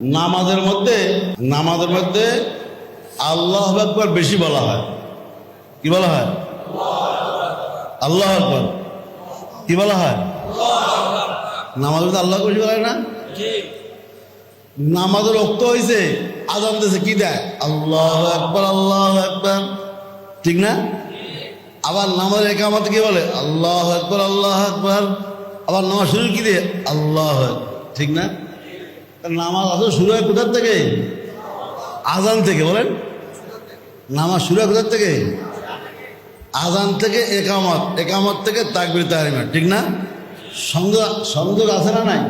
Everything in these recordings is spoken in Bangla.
নামাজের মধ্যে নামাজের মধ্যে আল্লাহ আকবর বেশি বলা হয়। কি বলা হয়? আল্লাহ আকবর। কি বলা হয়? নামাজের মধ্যে আল্লাহ বেশি বলা হয় না? নামাজের রক্ত হয়েছে আজান দিয়েছে কি দেয়? আল্লাহ একবার আল্লাহ একবার ঠিক না? আবার নামাজ একামত কি বলে? আল্লাহ একবার আল্লাহ একবার আবার নামাজ শুরু কি দিয়ে? আল্লাহ ঠিক না? নামাজ আসলে শুরু হয় কোথার থেকে? আজান থেকে, বলেন। নামাজ শুরু হয় কোথার থেকে? আজান থেকে একামত একামত থেকে তাকবির তাহারিমা, ঠিক না? সংযোগ সংযোগ আছে না নাই?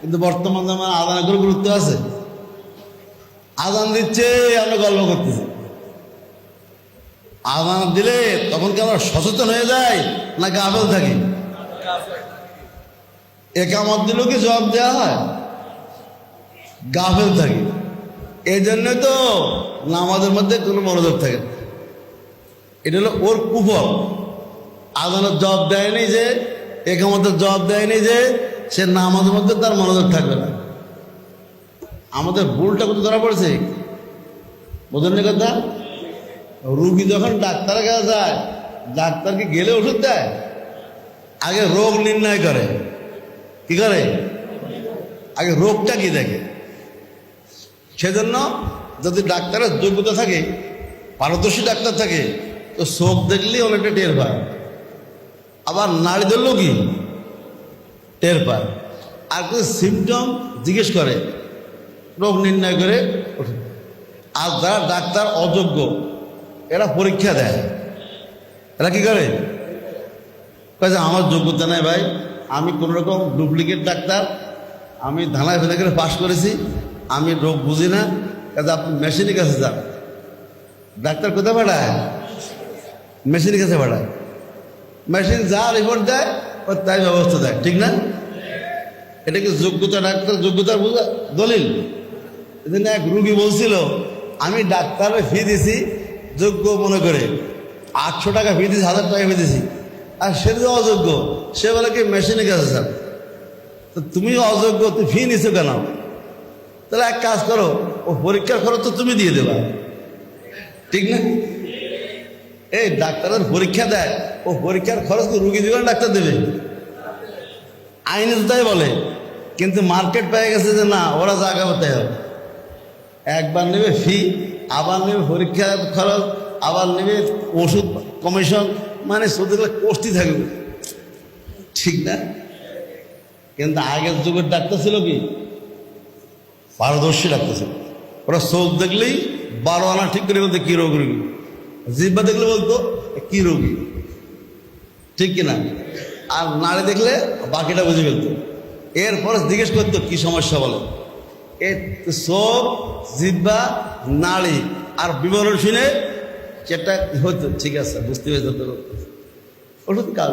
কিন্তু বর্তমান জামায় আদানের কোনো গুরুত্ব আছে? আদান দিচ্ছে, আমরা গল্প করতেছি। আদান দিলে তখন কি আমরা সচেতন হয়ে যাই, না গাফেল থাকি? একামত দিলেও কি জবাব দেওয়া হয়? গাফেল থাকি। এই জন্য তো নামাজের মধ্যে কোনো মনোযোগ থাকে না। এটা হলো ওর কুফল। আদালত জবাব দেয়নি যে, একামতের জবাব দেয়নি যে, সে নামাজের মধ্যে তার মনোযোগ থাকবে না। আমাদের ভুলটা কত ধরা পড়েছে? বোঝেন কথা? রুগী যখন ডাক্তারের কাছে যায়, ডাক্তারকে গেলে ওষুধ দেয়, আগে রোগ নির্ণয় করে। কি করে? আগে রোগটা কি দেখে? সেজন্য যদি ডাক্তারের যোগ্যতা থাকে, পারদর্শী ডাক্তার থাকে, তো চোখ দেখলেই অনেকটা টের পায়। আবার নাড়ি ধরলেও কি? টের পায়। আর কিছু সিমটম জিজ্ঞেস করে, রোগ নির্ণয় করে। আর যারা ডাক্তার অযোগ্য, এরা পরীক্ষা দেয়। এরা কি করে? যে, আমার যোগ্যতা নেই ভাই, আমি কোনোরকম ডুপ্লিকেট ডাক্তার, আমি ধানায় ফেলে করে পাশ করেছি আমি রোগ বুঝি না, কাজে আপনি মেশিনের কাছে যান। ডাক্তার কোথায় পাঠায়? মেশিনের কাছে পাঠায়। মেশিন যা রিপোর্ট দেয়, ও তাই ব্যবস্থা দেয়, ঠিক না? এটা কি যোগ্যতা ডাক্তার? যোগ্যতার বোঝা দলিল। এদিন এক রুগী বলছিল, আমি ডাক্তারের ফি দিছি, যোগ্য মনে করে। আটশো টাকা ফি দিছি, হাজার টাকা ফি দিছি। আর সে যে অযোগ্য, সে বলে কি মেশিনে কাছে স্যার তো তুমি অযোগ্য, তুমি ফি নিছো কেন? তাহলে এক কাজ করো, ও পরীক্ষার খরচ তো তুমি দিয়ে দেবা। ঠিক না? এই ডাক্তারের পরীক্ষা দেয়, ও পরীক্ষার খরচ তো রুগী দিবেন ডাক্তার দেবে। আইনে তো তাই বলে, কিন্তু মার্কেট পেয়ে গেছে যে না, ওরা জায়গা হতে হবে। একবার নেবে ফি আবার নেবে পরীক্ষার খরচ, আবার নেবে ওষুধ কমিশন মানে সুদের কোষ্টি থাকবে। ঠিক না? কিন্তু আগের যুগের ডাক্তার ছিল কি? পারদর্শী ছিল ওরা চোখ দেখলেই বারো আনা ঠিক করে বলতে, কী রোগ রোগী জিব্বা দেখলে বলতো "এ কি রোগী? ঠিক কিনা? আর নাড়ি দেখলে বাকিটা বুঝে ফেলতো। এরপরে জিজ্ঞেস করতো, কি সমস্যা বলে? এ চোখ, জিব্বা, নাড়ি আর বিবরণ শুনে সেটা হতো ঠিক আছে, বুঝতে পেরেছে তো? ওষুধ কাজ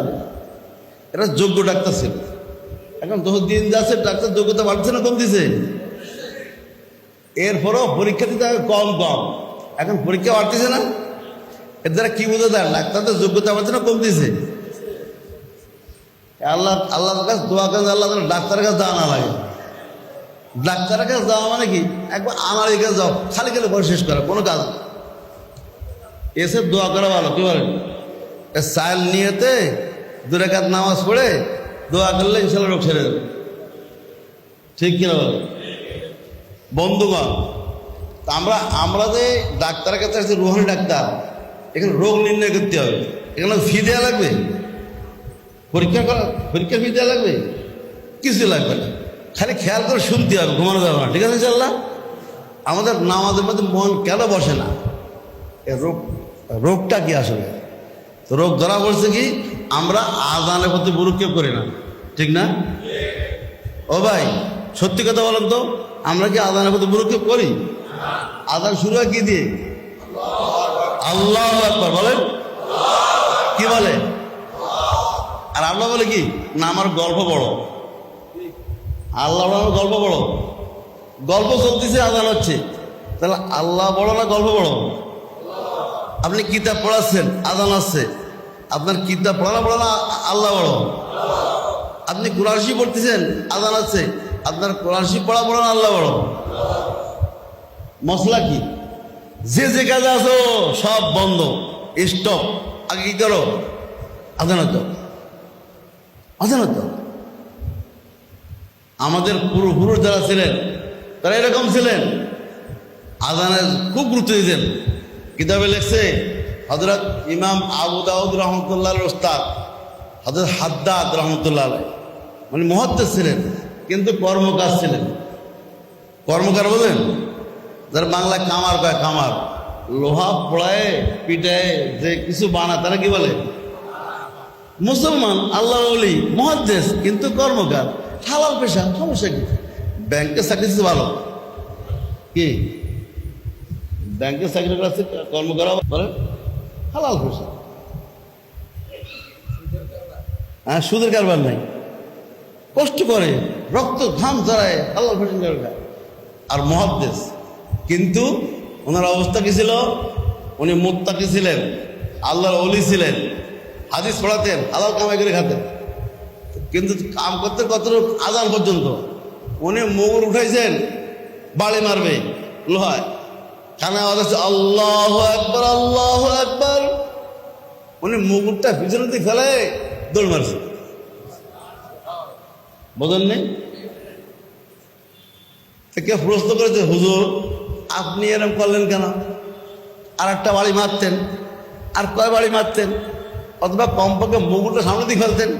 এটা যোগ্য ডাক্তার ছিল। এখন যখন দিন যাচ্ছে, ডাক্তার যোগ্যতা বাড়ছে না কমতেছে? এরপরেও পরীক্ষা দিতে হবে কম কম। এখন পরীক্ষা বাড়তেছে না। এর দ্বারা কি বোঝা যায়? ডাক্তারদের যোগ্যতা বাড়ছে না কমতেছে। আল্লাহ আল্লাহর কাছে দোয়া করেন আল্লাহ ডাক্তারের কাছে যাওয়া না লাগে। ডাক্তারের কাছে যাওয়া মানে কি? একবার আমার এই কাছে যাও। খালি খালি বসে শেষ করা, কোনো কাজ এসে দোয়া করা ভালো, কি বলেন? সাইল নিয়েতে দুরেকাত নামাজ পড়ে দোয়া করলে ইনশাল্লাহ রোগ ছেড়ে যাবে। ঠিক কিনা বলেন? বন্ধুগণ আমরা আমরা যে ডাক্তারের কাছে আসছি, রুহানি ডাক্তার, এখানে রোগ নির্ণয় করতে হবে। এখানে ফি দেওয়া লাগবে? পরীক্ষা করা পরীক্ষা ফি দেওয়া লাগবে? কিছু লাগবে না। খালি খেয়াল করে শুনতে হবে, ঘুমানো যাবে না, ঠিক আছে ইনশাল্লাহ আমাদের নামাজের মধ্যে মন কেন বসে না? এ রোগ, রোগটা কি আসলে? তো রোগ ধরা পড়ছে কি? আমরা আজানের প্রতি গুরুক্ষেপ করি না, ঠিক না? ও ভাই, সত্যি কথা বলেন তো। আমরা কি আজানের প্রতি গুরুক্ষেপ করি? আদান শুরু হয় কি দিয়ে? আল্লাহ একবার বলেন? কি বলে? আর আল্লাহ বলে কি? না, আমার গল্প বড় আল্লাহ আমার গল্প বড় গল্প চলতেছে, আদান হচ্ছে। তাহলে আল্লাহ বড় না গল্প বড় আপনি কিতাব পড়াচ্ছেন, আদান আসছে। আপনার কিতাব পড়ানো বড় না, আল্লাহ বড় আপনি কুরাশি পড়তেছেন, আদান আছে আপনার কোরআন শিব পড়া না আল্লাহ বড়? মশলা কি? যে যে কাজে আছো, সব বন্ধ। স্টপ আগে কি করো? আদানত আদানত আমাদের পূর্বপুরুষ যারা ছিলেন, তারা এরকম ছিলেন। আজানের খুব গুরুত্ব দিতেন। কিতাবে লেখছে হজরত ইমাম আবু দাউদ রহমতুল্লাহ ওস্তাদ হজরত হাদ্দাদ রহমতুল্লাহ মানে মহত্ব ছিলেন। কিন্তু কর্মকার ছিলেন। কর্মকার বলেন যারা বাংলায় কামার কয় কামার লোহা পোড়ায় পিটায়, যে কিছু বানা তারা কি বলে? মুসলমান আল্লাহ বলি মহাদ্দেশ কিন্তু কর্মকার। হালাল পেশা, সমস্যা কি? ব্যাংকে চাকরি ভালো। কি? ব্যাংকে চাকরি করা কর্ম করা বলেন হালাল পেশা। হ্যাঁ সুদের কারবার নাই। কষ্ট করে, রক্ত ঘাম ঝরায় আল্লাহ করে আর মহাদ্দেশ কিন্তু ওনার অবস্থা কি ছিল? উনি মুত্তাকি ছিলেন, আল্লাহর অলি ছিলেন, হাদিস পড়াতেন, হালাল কামাই করে খাতেন। কিন্তু কাম করতে কতটুকু আজান পর্যন্ত? উনি মুগুর উঠাইছেন বাড়ি মারবে, লোহায়। কানে হচ্ছে আল্লাহ একবার আল্লাহ একবার উনি মুগুরটা পিছনে দিয়ে ফেলে দৌড় মারছে। বোঝেন নেই? কেউ প্রশ্ন করেছে, হুজুর, আপনি এরম করলেন কেন? আর একটা বাড়ি মারতেন, আর কয় বাড়ি মারতেন? অথবা কমপক্ষে মুগুরটা সামনে দিয়ে ফেলতেন?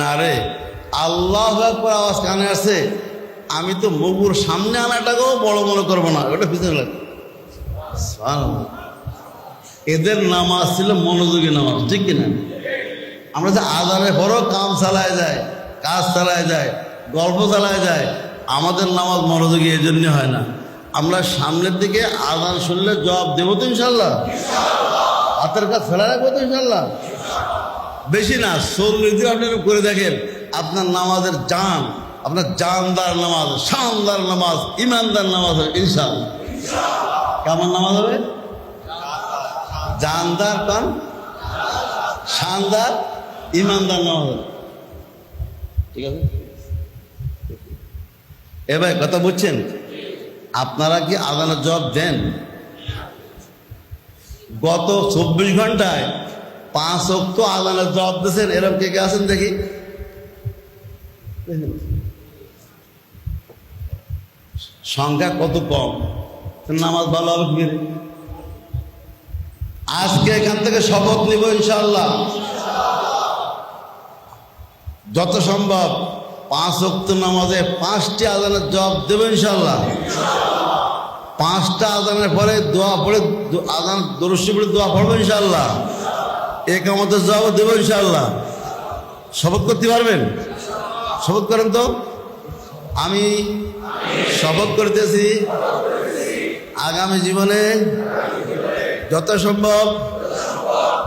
না রে, আল্লাহ একবার আওয়াজ কানে আসে, আমি তো মুগুর সামনে আনাটাকেও বড় মনে করব না, ওটা পিছনে লাগে এদের নামাজ ছিল মনোযোগী নামাজ, ঠিক কিনা? আমরা যে আদারে পরও কাম চালায় যায় কাজ চালায় যায়, গল্প চালায় যায়, আমাদের নামাজ মনোযোগী এই জন্য হয় না। আমরা সামনের দিকে আদান শুনলে জবাব দেবো তো ইনশাল্লাহ। হাতের কাজ ফেলা রাখব তো ইনশাল্লাহ। বেশি না চল্লিশ দিন আপনি করে দেখেন, আপনার নামাজের জান, আপনার জানদার নামাজ, শানদার নামাজ, ইমানদার নামাজ হবে, ইনশাল্লাহ। কেমন নামাজ হবে? জানদার কান শানদার, ইমানদার নামাজ হবে। ঠিক আছে? এবার কথা বুঝছেন? আপনারা কি আদালত জবাব দেন? গত চব্বিশ ঘন্টায় পাঁচ অক্ত আদালত জবাব দিয়েছেন। এরকম কে কে আছেন দেখি? সংখ্যা কত কম? নামাজ ভালো হবে আজকে এখান থেকে শপথ নিব ইনশাল্লাহ যত সম্ভব পাঁচ অক্ত নামাজে পাঁচটি আদানের জবাব দেবো ইনশাল্লাহ পাঁচটা আদানের পরে দোয়া পড়ে আদান দরস্যি পড়ে দোয়া পড়ব ইনশাল্লাহ একামতের জবাব দেবো ইনশাল্লাহ শপথ করতে পারবেন? শপথ করেন তো? আমি শপথ করতেছি। আগামী জীবনে যত সম্ভব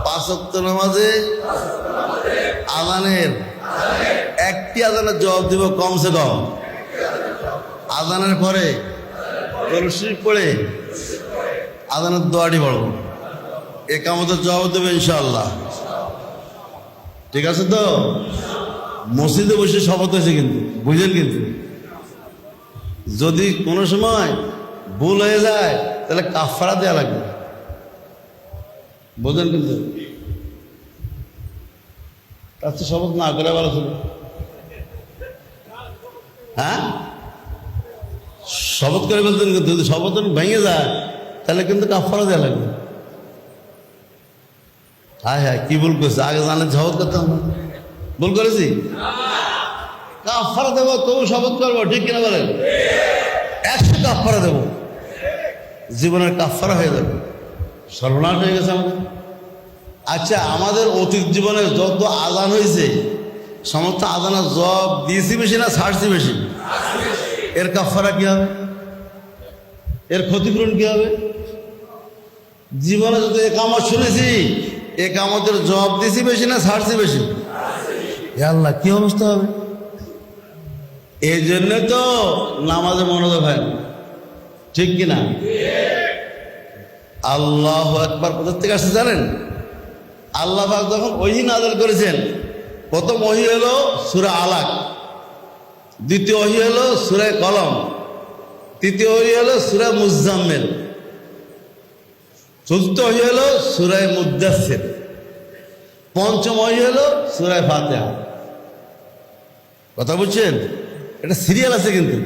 পাঁচ অক্ত নামাজে আদানের একটি আদানের জবাব দিব কমসে কম। আদানের পরে পড়ে আদানের দোয়াটি পড়ব। একামতের জবাব দেবে ইনশাল্লাহ ঠিক আছে তো? মসজিদে বসে শপথ হয়েছে কিন্তু, বুঝলেন কিন্তু? যদি কোনো সময় ভুল হয়ে যায়, তাহলে কাফারা দেওয়া লাগবে। বোঝেন কিন্তু? তার তো শপথ না করে ভালো ছিল হ্যাঁ? শপথ করে বলতেন কিন্তু যদি শপথ ভেঙে যায়, তাহলে কিন্তু কাফারা দেওয়া লাগবে। হ্যাঁ হ্যাঁ কি ভুল করছে? আগে জানলে শপথ করতাম। ভুল করেছি? কাফারা দেবো, তবু শপথ করব, ঠিক কিনা বলেন? একশো কাফারা দেবো। জীবনের কাফারা হয়ে যাবে। সর্বনাশ হয়ে গেছে আমাদের। আচ্ছা আমাদের অতীত জীবনে যত আদান হয়েছে, সমস্ত আদানের জব দিয়েছি বেশি না ছাড়ছি বেশি এর কাফারা কি হবে? এর ক্ষতিপূরণ কি হবে? জীবনে যত একামত শুনেছি, একামতের জব দিয়েছি বেশি না ছাড়ছি বেশি আল্লাহ, কি অবস্থা হবে? এই জন্য তো নামাজে মনোযোগ হয়। ঠিক কিনা? আল্লাহ একবার কোথার থেকে আসছে জানেন? আল্লাহ পাক যখন ওহি নাজল করেছেন, প্রথম ওহি হলো সুরা আলাক, দ্বিতীয় ওহি হলো সুরায় কলম, তৃতীয় ওহি হলো সুরায় মুজাম্মেল, চতুর্থ ওহি হলো সুরায় মুদাসের পঞ্চম ওহি হলো সুরায় ফাতেহা। কথা বুঝছেন? এটা সিরিয়াল আছে কিন্তু।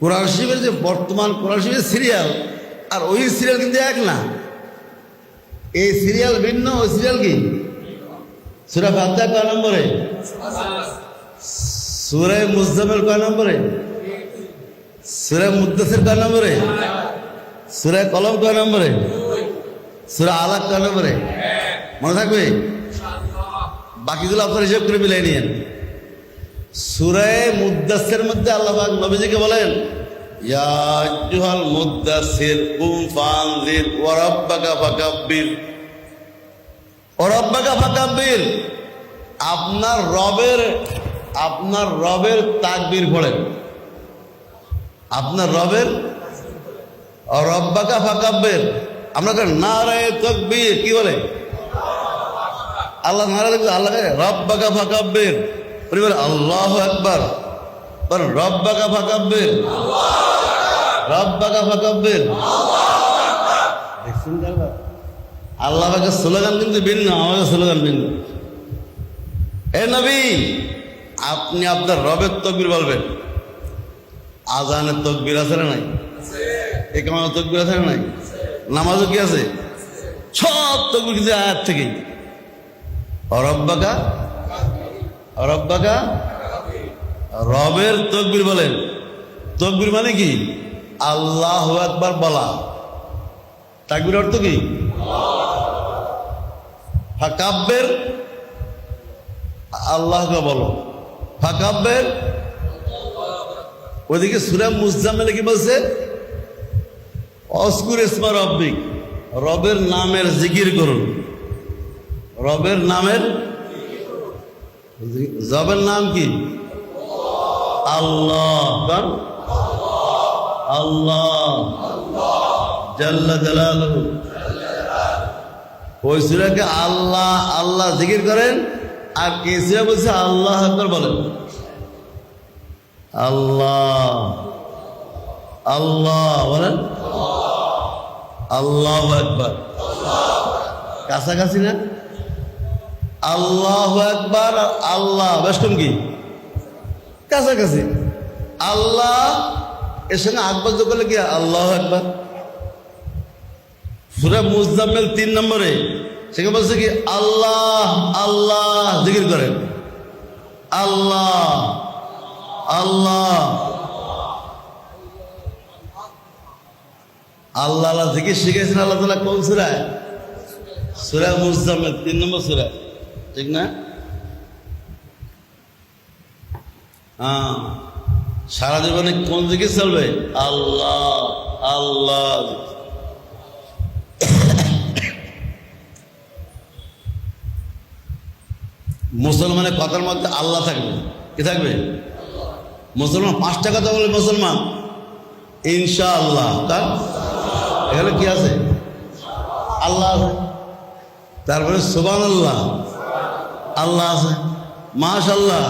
কোরআন শরীফের যে বর্তমান কোরআন শরীফের সিরিয়াল আর ওই সিরিয়াল কিন্তু এক না। এই সিরিয়াল ভিন্ন, ওই সিরিয়াল কি? সুরা ফাতেহা কয় নম্বরে? সুরে মুজাম্মেল কয় নম্বরে? সুরে মুদাসের কয় নম্বরে? সুরায় কলম কয় নম্বরে? সুরা আলাক কয় নম্বরে? মনে থাকবে? বাকিগুলো আপনার হিসাব করে মিলাই নিয়েন। সুরায় মুদাসের মধ্যে আল্লাহ নবীজিকে বলেন ফাকাব্বির। ওয়া আপনার রবের আপনার রবের তাকবির পড়েন। আপনার রবের? রব্বাকা ফাকাব্বির। আমরা নারায়ে তাকবীর, কি বলে? আল্লাহ নারা দেখবে আল্লাহ রব্বাকা ফাকাব্বির। উনি আল্লাহ একবার রব্বাকা ফাকাব্বির। রব্বাকা ফাকাব্বির দেখছেন কারবার? আল্লাহ পাকের স্লোগান কিন্তু ভিন্ন আমাদের স্লোগান ভিন্ন। এ নবী আপনি আপনার রবের তকবির বলবেন। আজানের তকবির আছে না নাই? একামানের তকবির আছে না নাই? নামাজও কি আছে? সব তকবির কিন্তু আয়াত থেকেই। অরব্বাকা অরব্বাকা রবের তকবির বলেন। তকবির মানে কি? আল্লাহ একবার বলা। তাকবির অর্থ কি? ফাকাব্যের আল্লাহকে বলো। ফাকাব্যের ওইদিকে সুরা মুজাম্মেলে কি বলছে? অস্কুর ইসমা রব্বিক, রবের নামের জিকির করুন। রবের নামের জবের নাম কি? আল্লাহ? আল্লাহ। জাল্লা জালালহু ওই আল্লাহ আল্লাহ জিকির করেন। আর কে সুরা বলছে আল্লাহ আকবার বলেন। আল্লাহ। আল্লাহ বলেন। আল্লাহ একবার কাছাকাছি না? আল্লাহ একবার আল্লাহ। বেষ্টম কি? কাছাকাছি। আল্লাহ এর সঙ্গে আকবর যোগ করলে কি, আল্লাহ একবার সুরা মুজাম্মেল তিন নম্বরে সেখানে বলছে কি, আল্লাহ আল্লাহ জিকির করেন। আল্লাহ আল্লাহ। আল্লাহ আল্লাহ জিকির শিখেছেন আল্লাহ তালা কোন সুরায়? সুরা মুজাম্মেল তিন নম্বর সুরা। ঠিক না? হ্যাঁ। সারা জীবনে কোন দিকে চলবে? আল্লাহ আল্লাহ। মুসলমানের কথার মধ্যে আল্লাহ থাকবে। কি থাকবে? মুসলমান, পাঁচটা কথা বলে মুসলমান। ইনশা আল্লাহ তার এখানে কি আছে? আল্লাহ আছে। তারপরে সুবান আল্লাহ আল্লাহ আছে। মাশাল্লাহ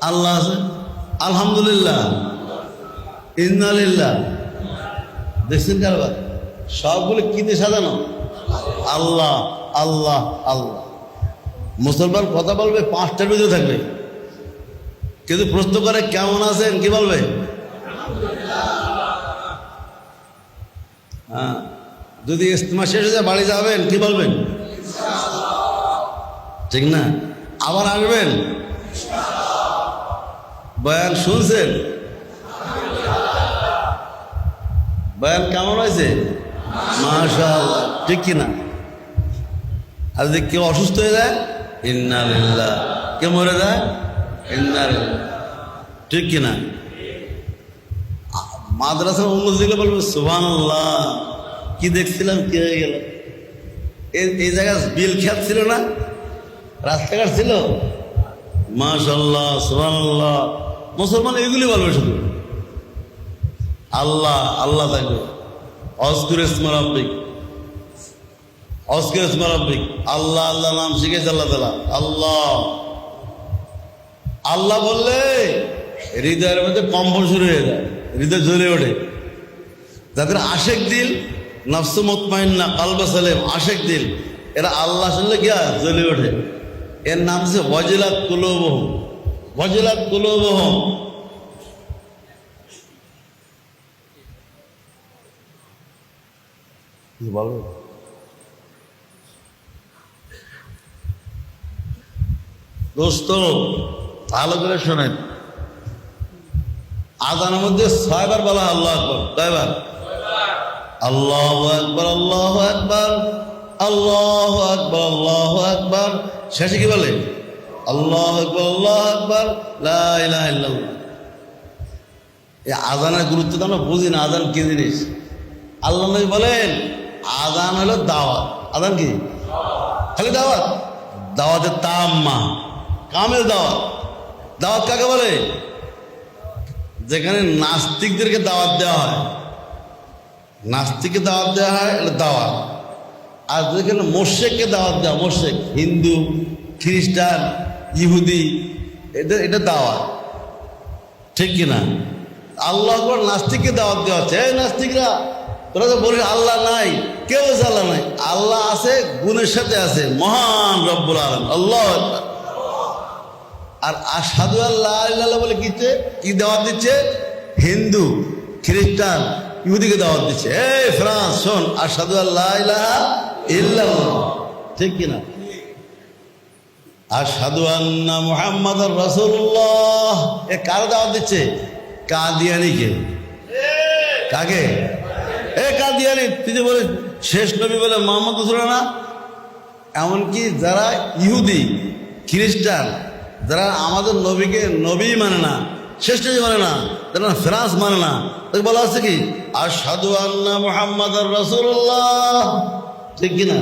আল্লাহ আছে। আলহামদুলিল্লাহ। ইন্নালিল্লাহ। দেখছেন কারবার সবগুলো কি দিয়ে সাজানো? আল্লাহ আল্লাহ আল্লাহ। মুসলমান কথা বলবে, পাঁচটার ভিতরে থাকবে। কিন্তু প্রশ্ন করে, কেমন আছেন? কি বলবে? হ্যাঁ। যদি ইস্তেমা শেষ হয়ে যায়, বাড়ি যাবেন, কি বলবেন? ঠিক না? আবার আসবেন? বয়ান শুনছেন? বয়ান কেমন হয়েছে? মাশাল ঠিক কিনা? আর যদি কেউ অসুস্থ হয়ে যায়, ইন্নালিল্লাহ। কে মরে যায়, ইন্নালিল্লাহ। ঠিক কিনা? মাদ্রাসার উন্নতি দিলে বলব সুবান কি দেখছিলাম, কি হয়ে গেল? এই জায়গায় বিল খেত ছিল না? রাস্তাঘাট ছিল? মাশাল্লাহ সুবহানাল্লাহ। মুসলমান এগুলি বলবে শুধু। আল্লাহ আল্লাহ থাকবে অস্কুর স্মরাব্বিক অস্কুর স্মরাব্বিক আল্লাহ আল্লাহ নাম শিখেছে আল্লাহ তালা। আল্লাহ। আল্লাহ বললে হৃদয়ের মধ্যে কম্পন শুরু হয়ে যায়। হৃদয় জ্বলে ওঠে। যাদের আশেক দিল, নফস মুতমাইন্না, কালবা সালেম, আশেক দিল, এরা আল্লাহ শুনলে কি হয়? জ্বলে ওঠে। এর নাম হচ্ছে ওয়াজিলাত কুলোবহম। ওয়াজিলাত কুলোবহম। বলবে দোস্ত, ভালো করে শোনেন। আজানের মধ্যে ছয়বার বলা আল্লাহ আকবর। কয়বার? আল্লাহ আকবর আল্লাহ আকবর আল্লাহ আকবর আল্লাহ আকবর। শেষে কি বলে? আল্লাহ আকবর আল্লাহ আকবর, লা ইলাহা ইল্লাল্লাহ। এই আজানের গুরুত্ব তো আমরা বুঝি না, আজান কি জিনিস? আল্লাহ নবী বলেন, আজান হলো দাওয়াত। আজান কি? খালি দাওয়াত? দাওয়াতের তাম্মা, কামের দাওয়াত। দাওয়াত কাকে বলে? যেখানে নাস্তিকদেরকে দাওয়াত দেওয়া হয়। নাস্তিককে দাওয়াত দেওয়া হয়, এটা দাওয়াত। আর যেখানে মোর্শেককে দাওয়াত দেওয়া মোর্শেক হিন্দু, খ্রিস্টান ইহুদি এদের এটা দাওয়াত ঠিক কিনা আল্লাহ আকবর নাস্তিককে দাওয়াত দেওয়া হচ্ছে। এই নাস্তিকরা, তোরা তো বলিস আল্লাহ নাই, কেউ আল্লাহ নাই। আল্লাহ আছে, গুণের সাথে আছে। মহান রব্বুল আলম আল্লাহ। আর আসাদু আল্লাহ আল্লাহ বলে কিছে কি দাওয়াত দিচ্ছে? হিন্দু, খ্রিস্টান, ইহুদিকে দাওয়াত দিচ্ছে। এই ফ্রান্স, শোন আর সাধু আল্লাহ ইল্লাল্লাহ। ঠিক কিনা আসাদু আন্না মুহাম্মদ রসুল্লাহ এ কার দাওয়াত দিচ্ছে? কাদিয়ানিকে। কাকে? এ কাদিয়ানি যে বলে শেষ নবী বলে মোহাম্মদ রসুল না? এমনকি যারা ইহুদি, খ্রিস্টান, যারা আমাদের নবীকে নবী মানে না, শেষ নবী মানে না, যারা ফ্রান্স মানে না তাকে বলা হচ্ছে কি? আর সাধু আল্লাহ মোহাম্মদ রসুল্লাহ ঠিক কিনা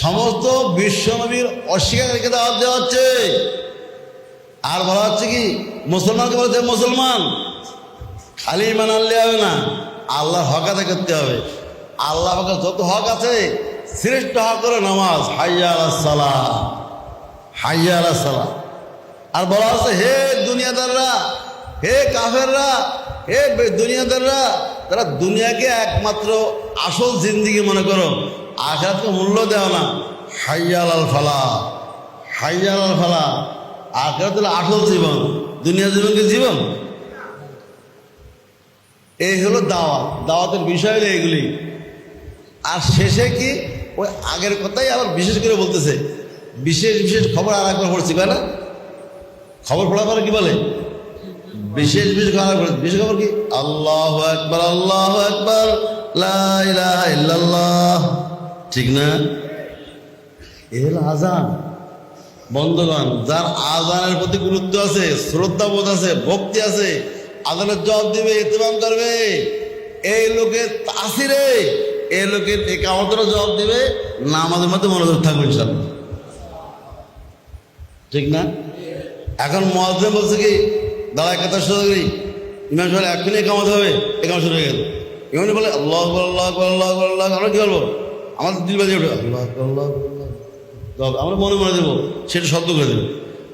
সমস্ত বিশ্ব নবীর অস্বীকারকে দাওয়াত দেওয়া হচ্ছে। আর বলা হচ্ছে কি, মুসলমানকে বলছে, মুসলমান, খালি ইমান আনলে হবে না, আল্লাহর হক আদায় করতে হবে। আল্লাহ পাকের যত হক আছে, শ্রেষ্ঠ হক করে নামাজ, হাইয়া সালা হাইয়া সালা আর বলা হচ্ছে, হে দুনিয়াদাররা, হে কাফেররা, হে দুনিয়াদাররা, তারা দুনিয়াকে একমাত্র আসল জিন্দিগি মনে করো আখরাতকে মূল্য দেও না। হাইয়াল আল ফালা। হাইয়াল আল ফালা। আখরাত হলো আসল জীবন। দুনিয়া জীবনকে জীবন? এই হলো দাওয়াত। দাওয়াতের বিষয় হলো এগুলি। আর শেষে কি? ওই আগের কথাই আবার বিশেষ করে বলতেছে। বিশেষ বিশেষ খবর আর একবার পড়ছি না? খবর পড়ার পরে কি বলে? বিশেষ বিশেষ খবর পড়ে বিশেষ খবর কি? আল্লাহ একবার আল্লাহ একবার লা ইলাহা ইল্লাল্লাহ। ঠিক না এ হলো আজান বন্ধগণ যার আজানের প্রতি গুরুত্ব আছে শ্রদ্ধাবোধ আছে ভক্তি আছে আদালত জবাব দিবে ইতিমাম করবে এই লোকের তাসিরে এই লোকের একামতেরও জবাব দিবে না আমাদের মধ্যে মনোযোগ থাকবে ইনশাল্লাহ ঠিক না এখন মহাজন বলছে কি দাঁড়ায় কথা শুরু করি ইমাম সাহেব এখনই একামত হবে একামত শুরু হয়ে গেল ইমানি বলে আল্লাহ আল্লাহ আল্লাহ আল্লাহ আমরা কি বলব আমাদের দিল বাজে। জবাব আমরা মনে মনে দেবো, সেটা শব্দ করে দেবো।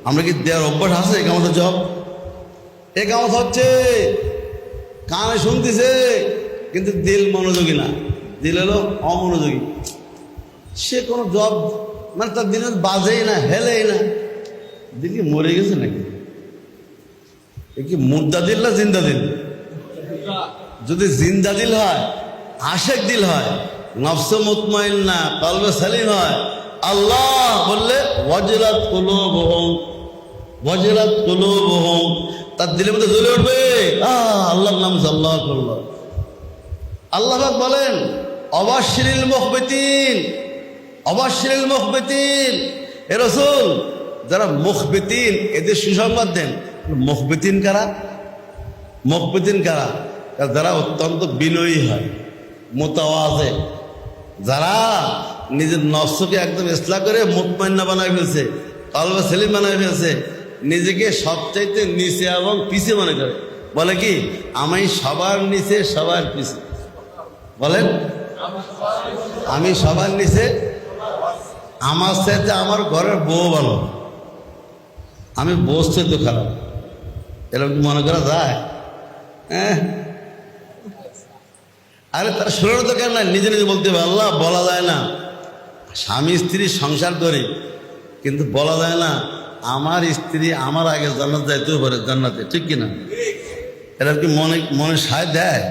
আমরা কি দেওয়ার অভ্যাস আছে একামতের জব একামত হচ্ছে, কানে শুনতেছে, কিন্তু দিল মনোযোগী না। দিল হলো অমনোযোগী। সে কোনো জব মানে তার দিনের বাজেই না, হেলেই না। দিল কি মরে গেছে নাকি? এ কি মুর্দা দিল না জিন্দা দিল? যদি জিন্দা দিল হয়, আশেক দিল হয় নফস মুতমাইন না কলবে সালিম হয়। আল্লাহ বললে, ওয়াজিলাত কুলুবুহুম ওয়াজিলাত কুলুবুহুম। তার দিলের মধ্যে জ্বলে উঠবে। আল্লাহর নাম আল্লাহ আল্লাহ আল্লাহ বলেন অবাশিরিল মুখবিতিন অবাশিরিল মুখবিতিন। এ রসুল, যারা মুখবিতিন, এদের সুসংবাদ দেন। মুখবিতিন কারা? মুখবিতিন কারা? যারা অত্যন্ত বিনয়ী হয়, মোতাওয়াজে। যারা নিজের নফসকে একদম ইসলা করে মুতমান্না বানায় ফেলছে, কালবা সেলিম বানায় ফেলছে, নিজেকে সবচাইতে নিচে এবং পিছে মনে করে। বলে কি? আমি সবার নিচে, সবার পিছে। বলেন? আমি সবার নিচে, আমার সাথে আমার ঘরের বউ ভালো। আমি বসতে তো খারাপ। এরকম মনে করা যায়? হ্যাঁ? আরে তার শরীর তো কেন নাই? নিজে নিজে বলতে হবে, আল্লাহ, বলা যায় না। স্বামী, স্ত্রী সংসার করে, কিন্তু বলা যায় না, আমার স্ত্রী আমার আগে জান্নাত যাইতেও পারে জান্নাতে, ঠিক কিনা? এরা কি মনে মনে সায় দেয়?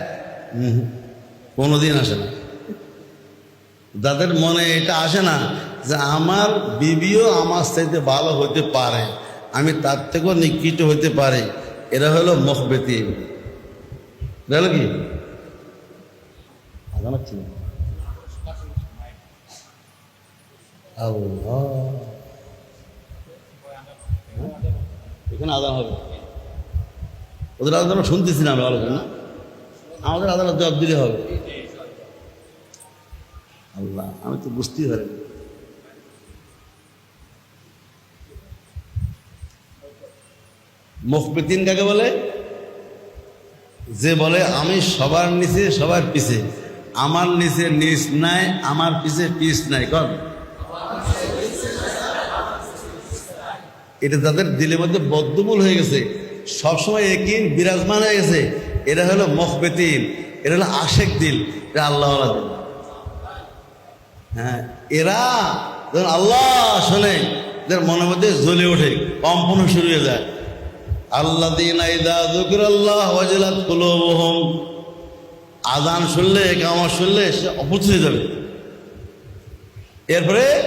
কোনোদিন আসে না। যাদের মনে এটা আসে না যে আমার বিবিও আমার চাইতে ভালো হতে পারে, আমি তার থেকেও নিকৃষ্ট হতে পারে, এরা হলো মহবেতি বুঝলো কি? আজান হচ্ছে এখানে আদান হবে। ওদের আদান শুনতেছি না আমি আলোচনা আমাদের আদালত জবাব দিলে হবে। আল্লাহ, আমি তো বুঝতেই পারি মুখবিতিন কাকে বলে? যে বলে, আমি সবার নিচে, সবার পিছে। আমার নিচে নিচ নাই, আমার পিছে পিস নাই কন এটা তাদের দিলের মধ্যে বদ্ধমূল হয়ে গেছে। সবসময় একিন বিরাজমান হয়ে গেছে। এটা হলো মখবেতিন এটা হলো আশেক দিল, এটা আল্লাহ দিল। হ্যাঁ এরা যখন আল্লাহ শোনে এদের মনের মধ্যে জ্বলে ওঠে, কম্পন শুরু হয়ে যায়। আল্লাহ দিন আল্লাহ আজান শুনলে কামার শুনলে সে অপুত যাবে। এরপরে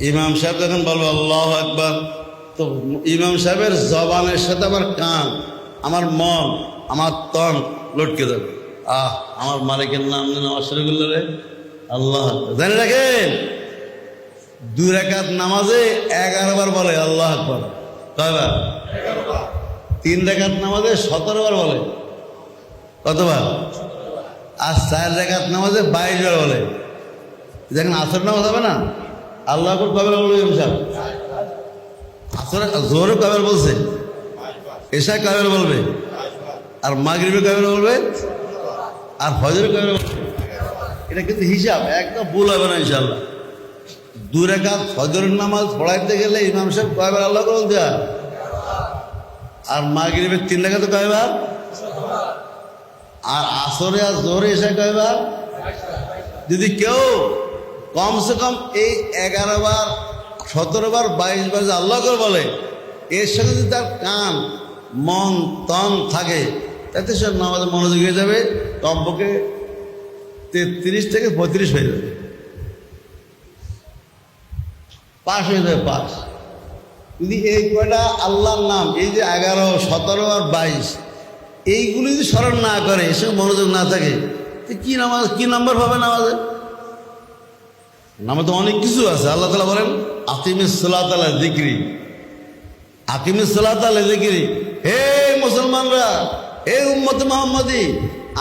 ইমাম সাহেব যখন বলব, আল্লাহ একবার তো ইমাম সাহেবের জবানের সাথে আমার কান, আমার মন, আমার তন লটকে যাবে। আহ, আমার মালিকের নাম নামাজ শুরু রে। আল্লাহ জানি রাখেন দুই রেখাত নামাজে এগারো বার বলে, আল্লাহ আকবর। কয়বার? তিন রেখাত নামাজে সতেরো বার বলে। কতবার? আর চার রেখাত নামাজে বাইশ বার বলে। দেখেন আসর নামাজ হবে না? আল্লাহ কবে বলবে সাহেব? আসরে জোরে কবের বলছে? এশা কবের বলবে? আর মাগরিবে কবের বলবে? আর ফজরে কবের বলবে? এটা কিন্তু হিসাব, একদম ভুল হবে না ইনশাল্লাহ দু রেখাত ফজরের নামাজ পড়াইতে গেলে ইমাম সাহেব কয়বার আল্লাহ বলতে আর মাগরিবের তিন রেখাতে কয়বার? আর আসরে আর জোরে এসে কয়বার যদি কেউ কমসে কম এই এগারো বার, সতেরো বার, বাইশ বার যে আল্লাহ করে বলে, এর সাথে যদি তার কান, মন, তন থাকে, তাতে সে নামাজে মনোযোগ হয়ে যাবে, কমপক্ষে তেত্রিশ থেকে পঁয়ত্রিশ হয়ে যাবে। পাশ হয়ে যাবে, পাশ। যদি এই কয়টা আল্লাহর নাম, এই যে এগারো, সতেরো আর বাইশ এইগুলি যদি স্মরণ না করে এসব মনোযোগ না থাকে, তো কি নামাজ, কি নাম্বার পাবে নামাজে? নামে তো অনেক কিছু আছে। আল্লাহ তালা বলেন, আকিমিস সালাতালা জিক্রি আকিমিস সালাতালা জিক্রি হে মুসলমানরা, হে উম্মত মোহাম্মদি,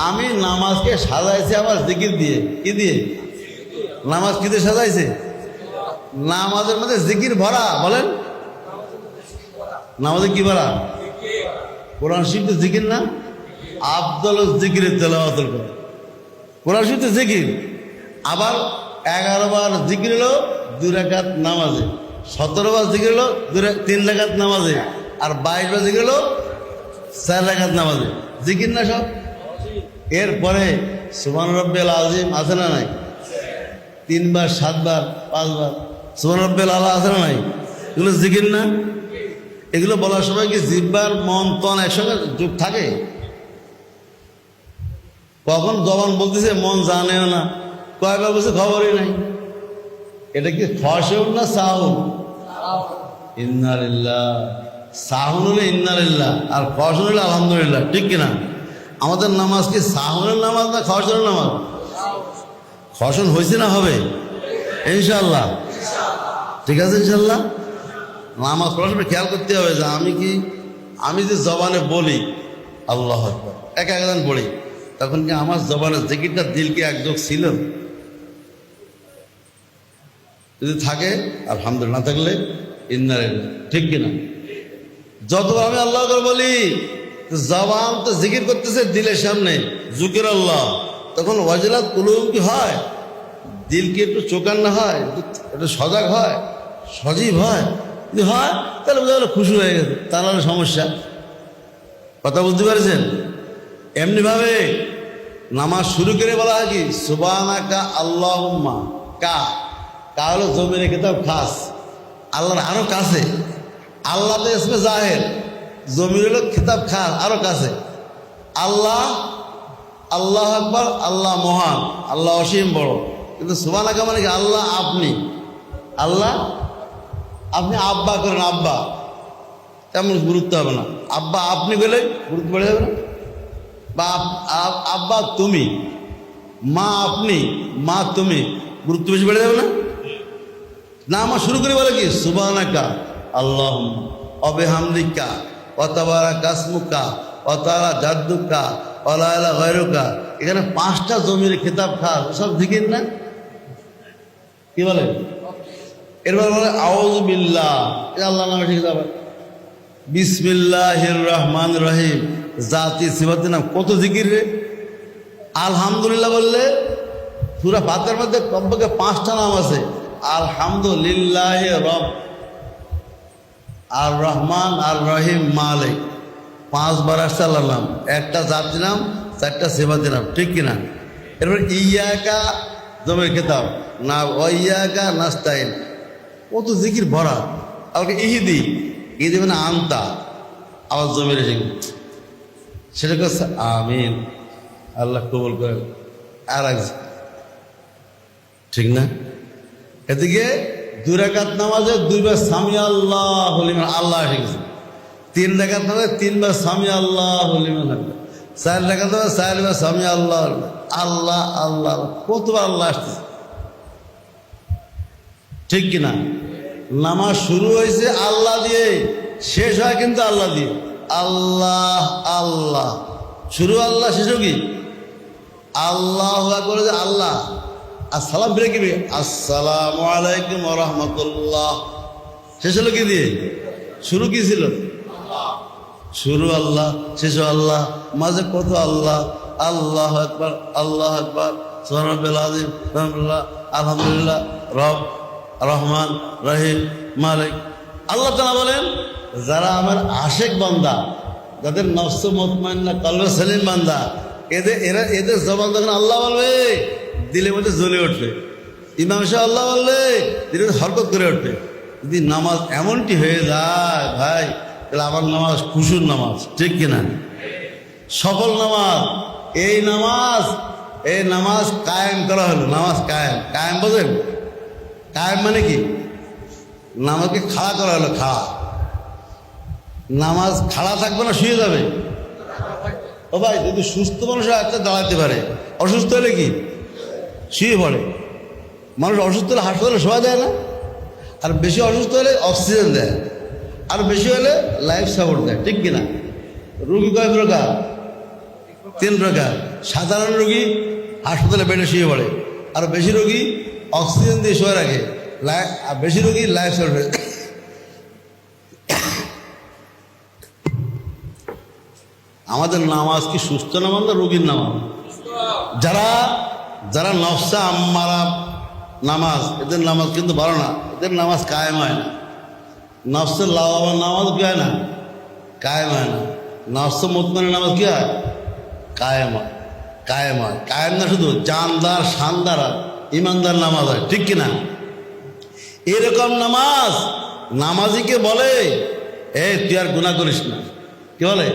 আমি নামাজকে সাজাইছি আমার জিকির দিয়ে। কি দিয়ে? নামাজ কি দিয়ে সাজাইছে? নামাজের মধ্যে জিকির ভরা, বলেন। নামাজে কি ভরা? কোরআন শরীফ তো জিকির না? আব্দুল জিকিরের তেলাওয়াতুল করে কোরআন শরীফ তো জিকির। আবার এগারো বার জিকির হলো দুই রেখাত নামাজে, সতেরো বার জিকির হলো দুই তিন রেখাত নামাজে, আর বাইশ বার জিকির হলো চার রেখাত নামাজে। জিকির না সব? এরপরে সুমান রব্বেল আজিম আছে না নাই? তিনবার, সাতবার, পাঁচবার সুমান রব্বেল আল্লাহ আছে না নাই? এগুলো জিকির না? এগুলো বলার সময় কি জিব্বার মন তন একসঙ্গে যোগ থাকে? কখন জবান বলতেছে, মন জানেও না। কয়বার বলছে, খবরই নাই। এটা কি ফসল না সাহুন? ইন্নারিল্লাহ সাহুন হলে ইন্নারিল্লাহ আর ফসল হলে আলহামদুলিল্লাহ, ঠিক কিনা? আমাদের নামাজ কি সাহুনের নামাজ না খসলের নামাজ? ফসল হয়েছে না হবে? ইনশাল্লাহ ঠিক আছে ইনশাল্লাহ নামাজ পড়ার খেয়াল করতে হবে যে আমি কি, আমি যে জবানে বলি, আল্লাহ এক একজন বলি, তখন কি আমার জবানের জিকিরটা দিলকে একযোগ ছিল? যদি থাকে, আলহামদুলিল্লাহ, না থাকলে ইন্নারে ঠিক কিনা? যতবার আমি আল্লাহ করে বলি জবান তো জিকির করতেছে দিলের সামনে জুকির আল্লাহ, তখন ওয়াজিলাত কুলুম কি হয়? দিলকে একটু চোকান না হয় একটু সজাগ হয়, সজীব হয়। যদি হয়, তাহলে বোঝা গেলো খুশি হয়ে গেছে। তার তাহলে সমস্যা। কথা বুঝতে পারছেন? এমনিভাবে নামাজ শুরু করে বলা হয় কি সুবানাকা আল্লাহুম্মা। কা কা হলো জমির কিতাব খাস? আল্লাহর আরও কাছে। আল্লাহ তো ইসমে জাহের। জমির হলো কিতাব খাস, আরও কাছে। আল্লাহ আল্লাহ আকবর, আল্লাহ মহান, আল্লাহ অসীম বড়। কিন্তু সুবানাকা মানে কি, আল্লাহ আপনি। আল্লাহ আপনি আব্বা করেন আব্বা। তেমন গুরুত্ব হবে না। আব্বা আপনি বলে গুরুত্ব বেড়ে যাবে না। বা আব্বা তুমি, মা আপনি, মা তুমি, গুরুত্ব বেশি বেড়ে যাবে না? না আমার শুরু করে বলে কি? সুবানাকা আল্লাহ অবেহামদিকা অতাবারা কাসমুকা অতারা জাদ্দুকা অলায়লা গৈরুকা এখানে পাঁচটা জমির খেতাব খাস। সব দিকেন না? কি বলে? এরপর বলে আউজ বিল্লাহ। এটা আল্লাহ নামে শিখতে হবে। বিসমিল্লাহির রহমান রহিম জাতি সিবাতি নাম। কত জিকির রে? আলহামদুলিল্লাহ বললে পুরা ভাতের মধ্যে কমপক্ষে পাঁচটা নাম আছে। আলহামদুলিল্লাহ রব আর রহমান আর রহিম মালিক। পাঁচবার আসছে আল্লাহর নাম। একটা জাতি নাম, চারটা সেবাতি নাম। ঠিক কিনা? এরপর ইয়াকা জমের খেতাব। না, ওয়াইয়াকা নাস্তাইন। কত জিকির ভরা। আমাকে ইহিদি ইহিদি মানে আনতা। আবার জমির এসে সেটা করছে আমিন। আল্লাহ কবুল করে। আর ঠিক না? এদিকে দুই রাকাত নামাজে দুইবার স্বামী আল্লাহ হলিমান আল্লাহ শিখছে তিন রাকাত নামাজে তিনবার স্বামী আল্লাহ হলিমান চার রাকাত নামাজে চারবার স্বামী আল্লাহ আল্লাহ আল্লাহ, কতবার আল্লাহ আসতেছে? ঠিক কিনা? নামাজ শুরু হয়েছে আল্লাহ দিয়ে, শেষ হয় কিন্তু আল্লাহ দিয়ে। আল্লাহ আল্লাহ। শুরু আল্লাহ শেষও কি? আল্লাহ করে যে আল্লাহ। আর সালাম ফিরে কিবে আসসালাম আলাইকুম রহমতুল্লাহ। শেষ হলো কি দিয়ে? শুরু কি ছিল? শুরু আল্লাহ, শেষ আল্লাহ। মাঝে কত আল্লাহ? আল্লাহ একবার আল্লাহ একবার রহমতুল্লাহ আলহামদুলিল্লাহ। রব রহমান, রহিম, মালিক। আল্লাহ তালা বলেন, যারা আমার আশেক বান্দা, যাদের নফস মতমান্না কলবে সেলিম বান্দা, এদের, এরা, এদের জবান যখন আল্লাহ বলবে, দিলের মধ্যে জ্বলে উঠবে। ইমাম সাহেব আল্লাহ বললে দিলে হরকত করে উঠবে। যদি নামাজ এমনটি হয়ে যায়, ভাই, তাহলে আমার নামাজ খুশুর নামাজ, ঠিক কিনা? সফল নামাজ, এই নামাজ এই নামাজ কায়েম করা হলো, নামাজ কায়েম। কায়েম বোঝেন? কায়েম মানে কি? নামাজকে খাড়া করা হলো, খাড়া। নামাজ খাড়া থাকবে না, শুয়ে যাবে। ও ভাই, যদি সুস্থ মানুষ হয় দাঁড়াতে পারে। অসুস্থ হলে কি? শুয়ে পড়ে। মানুষ অসুস্থ হলে হাসপাতালে শোয়া যায় না। আর বেশি অসুস্থ হলে অক্সিজেন দেয়। আর বেশি হলে লাইফ সাপোর্ট দেয়, ঠিক কিনা? রুগী কয় প্রকার? তিন প্রকার। সাধারণ রোগী হাসপাতালে বেডে শুয়ে পড়ে। আর বেশি রোগী অক্সিজেন দিয়ে শুয়ে রাখে লাই- আর বেশি রোগী লাইফ সাপোর্ট আমাদের নামাজ কি সুস্থ নামাজ না রোগীর নামাজ? যারা যারা নফসা আম্মারা নামাজ, এদের নামাজ কিন্তু ভালো না। এদের নামাজ কায়েম হয় না। নফসের লাভাবার নামাজ কি হয় না? কায়েম হয় না। নফস মুতমানের নামাজ কি হয়? কায়েম হয়। কায়েম হয়। কায়েম না শুধু, জানদার, শানদার আর ইমানদার নামাজ হয়, ঠিক কিনা? এরকম নামাজ নামাজিকে বলে, এ, তুই আর গুণা করিস না। কি বলে?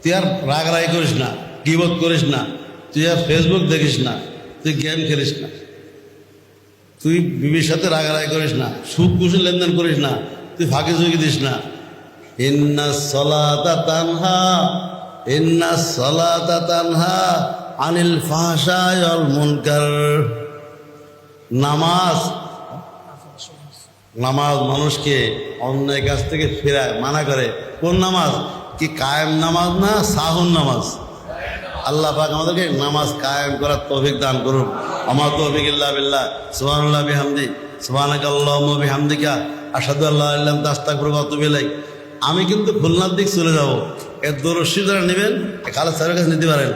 তুই আর রাগ রাগ করিস না কিবোধ করিস না, তুই আর ফেসবুক দেখিস না, তুই গেম খেলিস না। তুই বিবির সাথে রাগ রাগারাগি করিস না সুখ কুশি লেনদেন করিস না, তুই ফাঁকি ঝুঁকি দিস না। ইন্না সলাতা তানহা, ইন্না সলাতা তানহা আনিল ফাহশায় অল মুনকার। নামাজ নামাজ মানুষকে অন্যায় কাছ থেকে ফেরায়, মানা করে। কোন নামাজ? কি কায়েম নামাজ না সাহুন নামাজ? আল্লাহ পাক আমাদেরকে নামাজ কায়েম করার তৌফিক দান করুন। আমার তৌফিক ইল্লাহ বিল্লাহ। সুবহানাল্লাহ বিহামদি। সুবহানাকা আল্লাহুম্মা বিহামদিকা। আশহাদু আল্লা ইলাহা ইল্লা আনতা আস্তাগফিরুকা ওয়া আতুবু ইলাইক। আমি কিন্তু খুলনার দিক চলে যাব। এর দরশি যারা নেবেন খালেদ স্যারের কাছে নিতে পারেন।